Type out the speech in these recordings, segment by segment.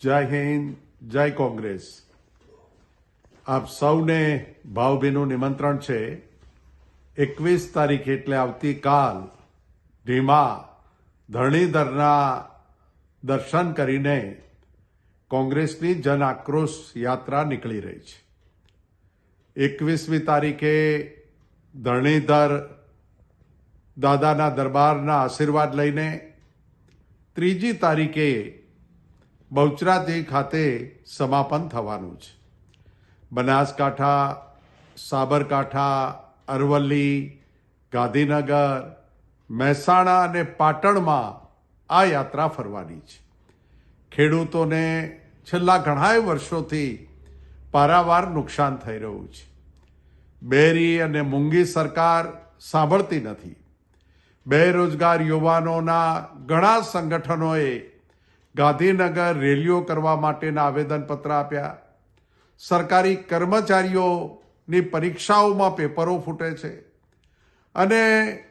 જય હિન્દ, જય કોંગ્રેસ. આપ સૌને ભાવભીનું નિમંત્રણ છે. એકવીસ તારીખ એટલે આવતીકાલ ધીમા ધરણીધરના દર્શન કરીને કોંગ્રેસની જન આક્રોશ યાત્રા નીકળી રહી છે. એકવીસમી તારીખે ધરણીધર દાદાના દરબારના આશીર્વાદ લઈને ત્રીજી તારીખે બહુચરાજી ખાતે સમાપન થવાનું છે. બનાસકાંઠા, સાબરકાંઠા, અરવલ્લી, ગાંધીનગર, મહેસાણા અને પાટણમાં આ યાત્રા ફરવાની છે. ખેડૂતોને છેલ્લા ઘણાય વર્ષોથી પારાવાર નુકસાન થઈ રહ્યું છે. બેરી અને મૂંગી સરકાર સાંભળતી નથી. બેરોજગાર યુવાનોના ઘણા સંગઠનોએ ગાંધીનગર રેલીઓ કરવા માટેના આવેદનપત્ર આપ્યા. સરકારી કર્મચારીઓની પરીક્ષાઓમાં પેપરો ફૂટે છે. અને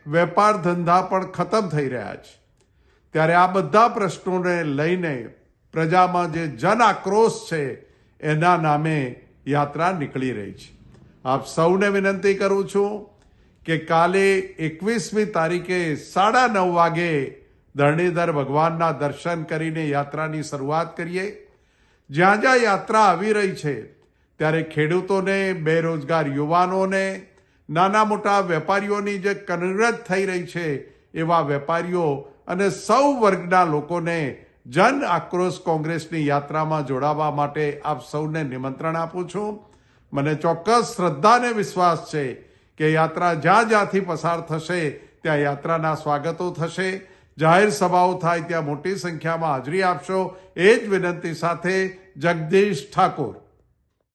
વેપાર ધંધા પણ ખતમ થઈ રહ્યા છે. ત્યારે આ બધા પ્રશ્નોને લઈને પ્રજામાં જે જન આક્રોશ છે, એના નામે યાત્રા નીકળી રહી છે. આપ સૌને વિનંતી કરું છું કે કાલે એકવીસમી તારીખે સાડા નવ વાગે ધરણીધર ભગવાનના દર્શન કરીને યાત્રાની શરૂઆત કરીએ. જ્યાં જ્યાં યાત્રા આવી રહી છે, ત્યારે ખેડૂતોને, બેરોજગાર યુવાનોને, નાના મોટા વેપારીઓની જે કનરત થઈ રહી છે, એવા વેપારીઓ અને સૌ વર્ગના લોકોને જન આક્રોશ કોંગ્રેસની યાત્રામાં જોડાવા માટે આપ સૌને નિમંત્રણ આપું છું. મને ચોક્કસ શ્રદ્ધા અને વિશ્વાસ છે કે યાત્રા જ્યાં જ્યાંથી પસાર થશે, ત્યાં યાત્રાના સ્વાગતો થશે. જાહેર સભાઓ થાય ત્યાં મોટી સંખ્યામાં હાજરી આપશો. એ જ વિનંતી સાથે જગદીશ ઠાકોર.